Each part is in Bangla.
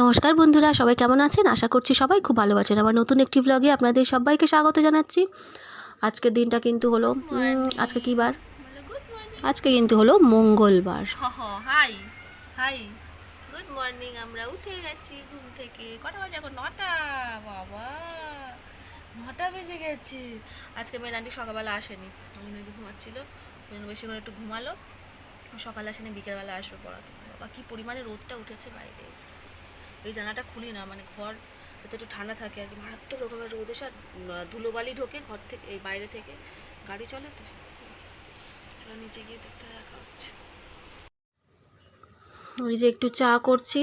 নমস্কার বন্ধুরা সবাই কেমন আছেন? আশা করছি সবাই খুব ভালো আছেন। আমার নতুন একটি ব্লগে আপনাদের সবাইকে স্বাগত জানাচ্ছি। আজকের দিনটা কিন্তু হলো আজকে কী বার? আজকে কিন্তু হলো মঙ্গলবার। হাই হাই গুড মর্নিং আমরা উঠে গেছি ঘুম থেকে। কটা বাজে এখন? নটা? বাবা নটা বেজে গেছে। আজকে মেয়ের আন্টি সকালবেলা আসেনি। ওই যে ঘুমাচ্ছিল। বেশি করে একটু ঘুমালো। সকালে আসেনি বিকেলবেলা আসবে পড়াতে। বাবা কি পরিমাণে রোদটা উঠেছে বাইরে। এই জানাটা খুলি না মানে ঘর যাতে একটু ঠান্ডা থাকে, আর কি মারাত্মক রকমের রোদ এসে আর ধুলোবালি ঢোকে ঘর থেকে, এই বাইরে থেকে। গাড়ি চলে তো, চলো নিচে গিয়ে দেখতে দেখা হচ্ছে। ওই যে একটু চা করছি।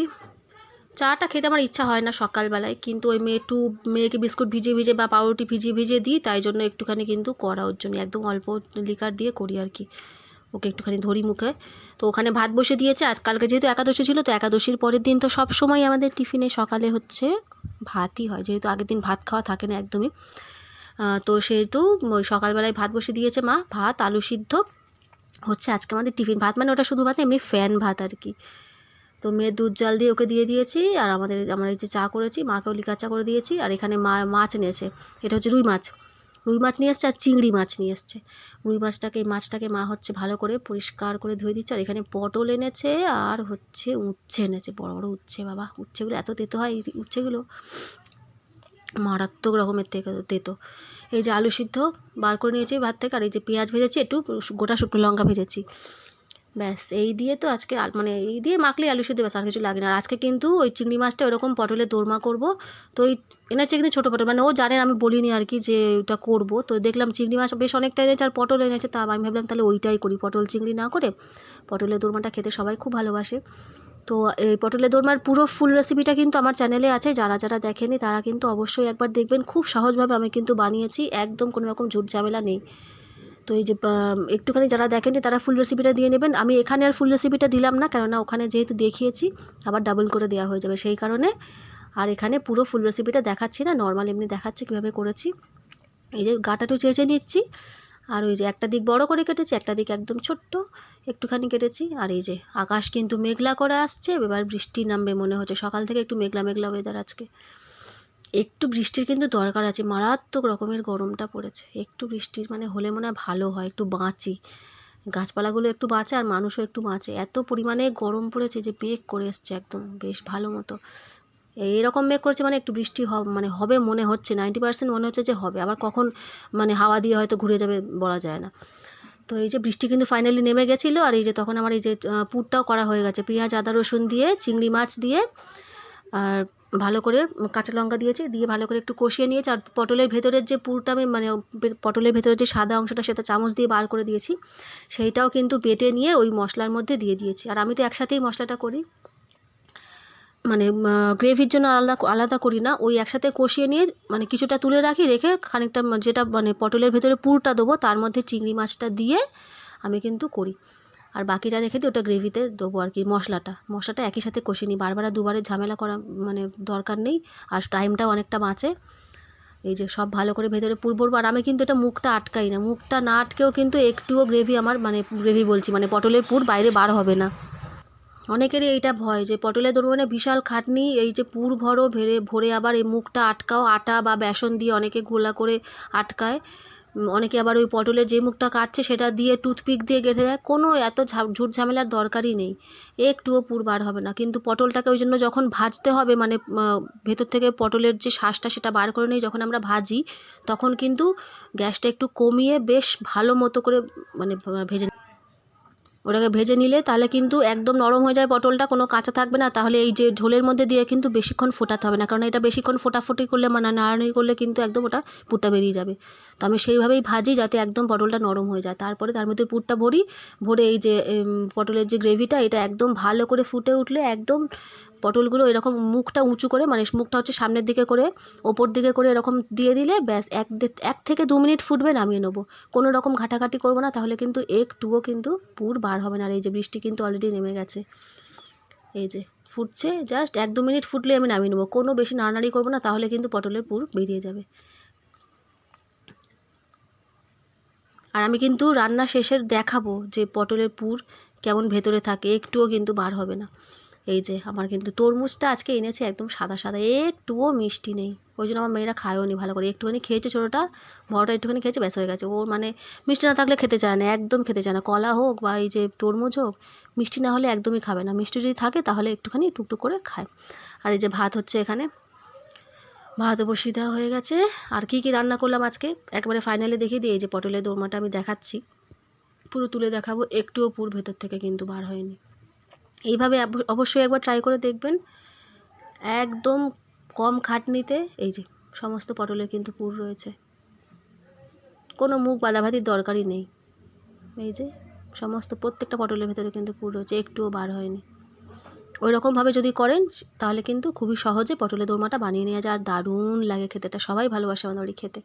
চাটা খেতে আমার ইচ্ছা হয় না সকালবেলায়, কিন্তু ওই মেয়ে একটু, মেয়েকে বিস্কুট ভিজিয়ে ভিজিয়ে বা পাউরুটি ভিজিয়ে ভিজিয়ে দিই, তাই জন্য একটুখানি কিন্তু করা ওর জন্য, একদম অল্প লিকার দিয়ে করি আর কি। ওকে একটুখানি ধরি মুখে। তো ওখানে ভাত বসে দিয়েছে। আজকালকে যেহেতু একাদশী ছিল, তো একাদশীর পরের দিন তো সব সময় আমাদের টিফিনে সকালে হচ্ছে ভাতই হয়। যেহেতু আগের দিন ভাত খাওয়া থাকে না একদমই। তো সেহেতু ওই সকালবেলায় ভাত বসে দিয়েছে মা। ভাত, আলু সিদ্ধ। হচ্ছে আজকে আমাদের টিফিন ভাত। মানে ওটা শুধু ভাত এমনি ফ্যান ভাত আর কি। তো মেয়ের দুধ জাল দিয়ে ওকে দিয়ে দিয়েছি। আর আমাদের, আমরা এই যে চা করেছি, মাকেও লিকার চা করে দিয়েছি। আর এখানে মা, মাছ এনেছে। এটা হচ্ছে রুই মাছ। রুই মাছ নিয়ে এসছে আর চিংড়ি মাছ নিয়ে এসছে। রুই মাছটাকে মাছটাকে মা হচ্ছে ভালো করে পরিষ্কার করে ধুয়ে দিচ্ছে আর এখানে পটল এনেছে আর হচ্ছে উচ্ছে এনেছে। বড় বড় উচ্ছে, বাবা। উচ্ছেগুলো এত তেতো হয় উচ্ছেগুলো মারাত্মক রকমের তেতো। এই যে আলু সিদ্ধ বার করে নিয়েছি ভাত থেকে আর এই যে পেঁয়াজ ভেজেছি, একটু গোটা শুকনো লঙ্কা ভেজেছি। ব্যাস, এই দিয়ে তো আজকে মানে এই দিয়ে মাখলেই আলু সিদ্ধ, ব্যাস, আর কিছু লাগে না। আর আজকে কিন্তু ওই চিংড়ি মাছটা ওরকম পটলের দোরমা করব। তো ওই এনেছে কিন্তু ছোটো পটল। মানে ও জানেন আমি বলিনি আর কি যে ওটা করব। তো দেখলাম চিংড়ি মাছ বেশ অনেকটা এনেছে আর পটল এনেছে। তা আমি ভাবলাম তাহলে ওইটাই করি, পটল চিংড়ি না করে পটলের দোরমাটা খেতে সবাই খুব ভালোবাসে। তো এই পটলের দোরমার পুরো ফুল রেসিপিটা কিন্তু আমার চ্যানেলে আছে, যারা যারা দেখেনি তারা কিন্তু অবশ্যই একবার দেখবেন। খুব সহজভাবে আমি কিন্তু বানিয়েছি, একদম কোনো রকম ঝুট ঝামেলা নেই। তো এই যে একটুখানি যারা দেখেনি তারা ফুল রেসিপিটা দিয়ে নেবেন। আমি এখানে আর ফুল রেসিপিটা দিলাম না, কেননা ওখানে যেহেতু দেখিয়েছি, আবার ডাবল করে দেওয়া হয়ে যাবে। সেই কারণে আর এখানে পুরো ফুল রেসিপিটা দেখাচ্ছি না নর্মাল এমনি দেখাচ্ছে কীভাবে করেছি। এই যে গাটাটু চেঁচে নিচ্ছি, আর ওই যে একটা দিক বড় করে কেটেছি, একটা দিক একদম ছোট্ট, একটুখানি কেটেছি। আর এই যে, আকাশ কিন্তু মেঘলা করে আসছে, এবার বৃষ্টি নামবে মনে হচ্ছে, সকাল থেকে একটু মেঘলা মেঘলা ওয়েদার আজকে। একটু বৃষ্টির কিন্তু দরকার আছে। মারাত্মক রকমের গরমটা পড়েছে। একটু বৃষ্টির মানে হলে মনে হয় ভালো হয়, একটু বাঁচি। গাছপালাগুলো একটু বাঁচে আর মানুষও একটু বাঁচে। এত পরিমাণে গরম পড়েছে যে মেঘ করে এসছে একদম, বেশ ভালো মতো। এইরকম মেঘ করছে মানে একটু বৃষ্টি হবে মানে হবে মনে হচ্ছে নাইনটি পার্সেন্ট মনে হচ্ছে যে হবে। আবার কখন মানে হাওয়া দিয়ে হয়তো ঘুরে যাবে বলা যায় না। তো এই যে বৃষ্টি কিন্তু ফাইনালি নেমে গেছিল আর এই যে তখন আমার এই যে পুরটাও করা হয়ে গেছে। পেঁয়াজ, আদা, রসুন দিয়ে, চিংড়ি মাছ দিয়ে আর ভালো করে কাঁচা লঙ্কা দিয়েছি, দিয়ে ভালো করে একটু কষিয়ে নিয়েছি। আর পটলের ভেতরের যে পুরটা আমি মানে পটলের ভেতরের যে সাদা অংশটা সেটা চামচ দিয়ে বার করে দিয়েছি। সেইটাও কিন্তু বেটে নিয়ে ওই মশলার মধ্যে দিয়ে দিয়েছি। আর আমি তো একসাথেই মশলাটা করি। মানে গ্রেভির জন্য আলাদা আলাদা করি না। ওই একসাথে কষিয়ে নিয়ে মানে কিছুটা তুলে রাখি, রেখে খানিকটা, যেটা মানে পটলের ভেতরে পুরটা দেবো, তার মধ্যে চিংড়ি মাছটা দিয়ে আমি কিন্তু করি। আর বাকিটা রেখে দিই ওটা গ্রেভিতে দেবো আর কি মশলাটা। মশলাটা একই সাথে কষিয়ে নিই। বারবার দুবারে ঝামেলা করা মানে দরকার নেই। আর টাইমটাও অনেকটা বাঁচে। এই যে সব ভালো করে ভেতরে পুর ভরবো। আর আমি কিন্তু এটা মুখটা আটকাই না। মুখটা না আটকেও কিন্তু একটুও গ্রেভি আমার মানে গ্রেভি বলছি মানে পটলের পুর বাইরে বার হবে না। অনেকেরই এইটা ভয় যে পটলের দোরমানে বিশাল খাটনি, এই যে পুর ভরো ভেরে ভরে আবার এই মুখটা আটকাও, আটা বা বেসন দিয়ে অনেকে গোলা করে আটকায়। অনেকে আবার ওই পটলের যে মুখটা কাটছে সেটা দিয়ে টুথপিক দিয়ে গেঁথে দেয়। কোনো এত ঝুট ঝামেলার দরকারই নেই। একটুও পুর বার হবে না। কিন্তু পটলটাকে ওই জন্য যখন ভাজতে হবে মানে ভেতর থেকে পটলের যে শ্বাসটা সেটা বার করে নিই, যখন আমরা ভাজি, তখন কিন্তু গ্যাসটা একটু কমিয়ে বেশ ভালো মতো করে মানে ভেজে ওটাকে ভেজে নিলে তাহলে কিন্তু একদম নরম হয়ে যায় পটলটা, কোনো কাঁচা থাকবে না। তাহলে এই যে ঝোলের মধ্যে দিয়ে কিন্তু বেশিক্ষণ ফোটাতে হবে না, কারণ এটা বেশিক্ষণ ফোটাফুটি করলে মানে নাড়ানি করলে কিন্তু একদম ওটা পুরটা বেরিয়ে যাবে। তো আমি সেইভাবেই ভাজি যাতে একদম পটলটা নরম হয়ে যায়। তারপরে তার মধ্যে পুরটা ভরি, ভরে এই যে পটলের যে গ্রেভিটা, এটা একদম ভালো করে ফুটে উঠলে একদম পটলগুলো এরকম মুখটা উঁচু করে মানে মুখটা হচ্ছে সামনের দিকে করে, ওপর দিকে করে এরকম দিয়ে দিলে ব্যাস এক এক থেকে দু মিনিট ফুটবে, নামিয়ে নেব। কোনো রকম ঘাটাঘাটি করব না, তাহলে কিন্তু একটুও কিন্তু পুর বার হবে না। আর এই যে বৃষ্টি কিন্তু অলরেডি নেমে গেছে। এই যে ফুটছে জাস্ট এক দু মিনিট ফুটলে আমি নামিয়ে নেব। কোনো বেশি নাড়ানাড়ি করব না, তাহলে কিন্তু পটলের পুর বেরিয়ে যাবে। আর আমি কিন্তু রান্না শেষের দেখাবো যে পটলের পুর কেমন ভেতরে থাকে, একটুও কিন্তু বার হবে না। এই যে আমার কিন্তু তরমুজটা আজকে এনেছে একদম সাদা সাদা, একটুও মিষ্টি নেই। ওই জন্য আমার মেয়েরা খায়ও নি ভালো করে। একটুখানি খেয়েছে ছোটোটা, বড়টা একটুখানি খেয়েছে, ব্যাস হয়ে গেছে। ওর মানে মিষ্টি না থাকলে খেতে চায় না, একদম খেতে চায় না। কলা হোক বা এই যে তরমুজ হোক, মিষ্টি না হলে একদমই খাবে না। মিষ্টি যদি থাকে তাহলে একটুখানি টুকটুক করে খায়। আর এই যে ভাত হচ্ছে এখানে, ভাত বসিয়ে দেওয়া হয়ে গেছে। আর কি কি রান্না করলাম আজকে? একবারে ফাইনালি দেখিয়ে দিই, এই যে পটলের দোরমাটা আমি দেখাচ্ছি। পুরো তুলে দেখাবো, একটুও পুর ভেতর থেকে কিন্তু বার হয়নি। এইভাবে অবশ্যই একবার ট্রাই করে দেখবেন। একদম কম খাটনিতে, এই যে, সমস্ত পটলের কিন্তু পুর রয়েছে। কোনো মুখ বাঁধাভাতির দরকারই নেই। এই যে, সমস্ত প্রত্যেকটা পটলের ভেতরে কিন্তু পুর রয়েছে, একটুও বার হয়নি। ওই রকমভাবে যদি করেন, তাহলে কিন্তু খুবই সহজে পটলের দোরমাটা বানিয়ে নেওয়া যায়। আর দারুণ লাগে খেতে, এটা সবাই ভালোবাসে আমাদের বাড়ি খেতে।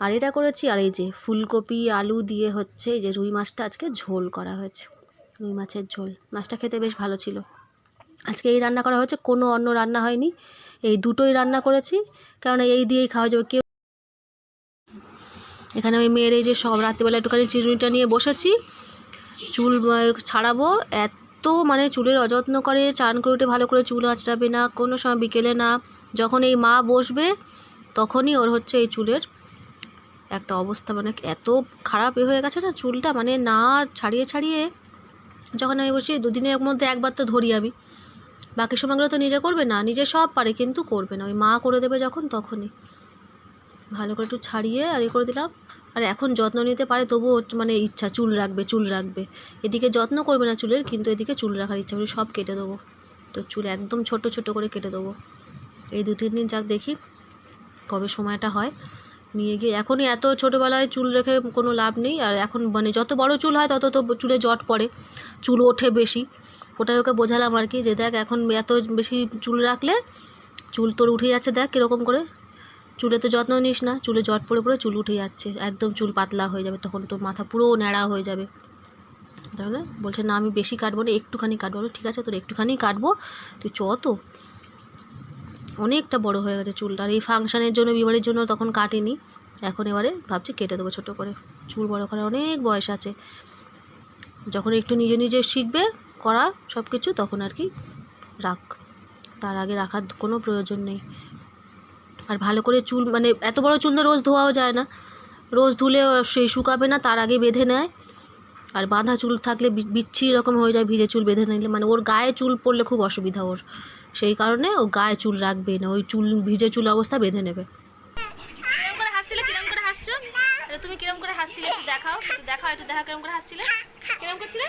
আর এটা করেছি, আর এই যে, ফুলকপি, আলু দিয়ে হচ্ছে, এই যে রুই মাছটা আজকে ঝোল করা হয়েছে। রুই মাছের ঝোল। মাছটা খেতে বেশ ভালো ছিল। আজকে এই রান্না করা হয়েছে, কোনো অন্য রান্না হয়নি। এই দুটোই রান্না করেছি, কারণ এই দিয়েই খাওয়া যাবে। কেউ এখানে ওই মেয়ের এই যে সব রাত্রিবেলা একটুখানি চিরুনিটা নিয়ে বসেছি। চুল ছাড়াবো। এত মানে চুলের অযত্ন করে, চান করে উঠে ভালো করে চুল আঁচড়াবে না, কোনো সময় বিকেলে না। যখন এই মা বসবে, তখনই ওর হচ্ছে এই চুলের একটা অবস্থা। মানে এত খারাপ এ হয়ে গেছে না, চুলটা মানে না ছাড়িয়ে ছাড়িয়ে যখন আমি বসি দুদিনের মধ্যে একবার তো ধরি আমি। বাকি সময়গুলো তো নিজে করবে না, নিজে সব পারে, কিন্তু করবে না। ওই মা করে দেবে যখন, তখনই। ভালো করে একটু ছাড়িয়ে আর এ করে দিলাম। আর এখন যত্ন নিতে পারে, তবুও মানে ইচ্ছা, চুল রাখবে চুল রাখবে। এদিকে যত্ন করবে না চুলের, কিন্তু এদিকে চুল রাখার ইচ্ছা করে সব কেটে দেবো। তো চুল একদম ছোট ছোট করে কেটে দেবো। এই দু তিন দিন যাক দেখি কবে সময়টা হয়। নিয়ে গিয়ে। এখনই এত ছোটোবেলায় চুল রেখে কোনো লাভ নেই। আর এখন মানে যত বড় চুল হয়, তত তো চুলে জট পড়ে। চুল ওঠে বেশি। ওটাই ওকে বোঝালাম আর কি যে দেখ, এখন এত বেশি চুল রাখলে চুল তোর উঠে যাচ্ছে দেখ কীরকম করে। চুলে তো যত্ন নিস না, চুলে জট পড়ে পড়ে চুল উঠে যাচ্ছে। একদম চুল পাতলা হয়ে যাবে তখন তোর মাথা পুরো ন্যাড়া হয়ে যাবে। তাহলে বলছে, না, আমি বেশি কাটবো না, একটুখানি কাটবো। ঠিক আছে, তোর একটুখানি কাটবো। তুই চ তো। অনেকটা বড় হয়ে গেছে চুলটা। আর এই ফাংশানের জন্য, বিবাহের জন্য তখন কাটিনি। এখন এবারে ভাবছি কেটে দেবো ছোটো করে। চুল বড় করার অনেক বয়স আছে। যখন একটু নিজে নিজে শিখবে, করা সব কিছু তখন আর কি রাখ। তার আগে রাখার কোনো প্রয়োজন নেই। আর ভালো করে চুল মানে এত বড় চুল তো রোজ ধোয়াও যায় না। রোজ ধুলে সেই শুকাবে না, তার আগে বেঁধে নেয়। আর বাঁধা চুল থাকলে বি- বিচ্ছিরি রকম হয়ে যায় ভিজে চুল বেঁধে নিলে। মানে ওর গায়ে চুল পড়লে খুব অসুবিধা ওর। সেই কারণে ও গায়ে চুল রাখবে না ওই চুল ভিজে চুল অবস্থা বেঁধে নেবে। কিরম করে হাসছিলে? কিরম করে হাসছো? আরে তুমি কিরম করে হাসছিলে একটু দেখাও একটু দেখাও একটু দেখাও কিরম করে হাসছিলে? কিরম করছিলে?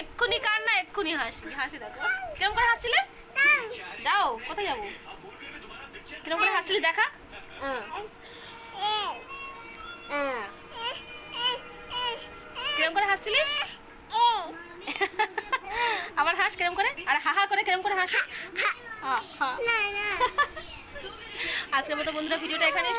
এক্ষুনি কার না এক্ষুনি হাসি হাসি দেখো। কিরম করে হাসছিলে? যাও কোথায় যাব? কিরম করে হাসছিলি দেখা? কিরম করে হাসছিলিস? আবার হাস কিরম করে? আর হাহা করে কিরম করে হাস আজকের মতো বন্ধুরা ভিডিওটা এখানে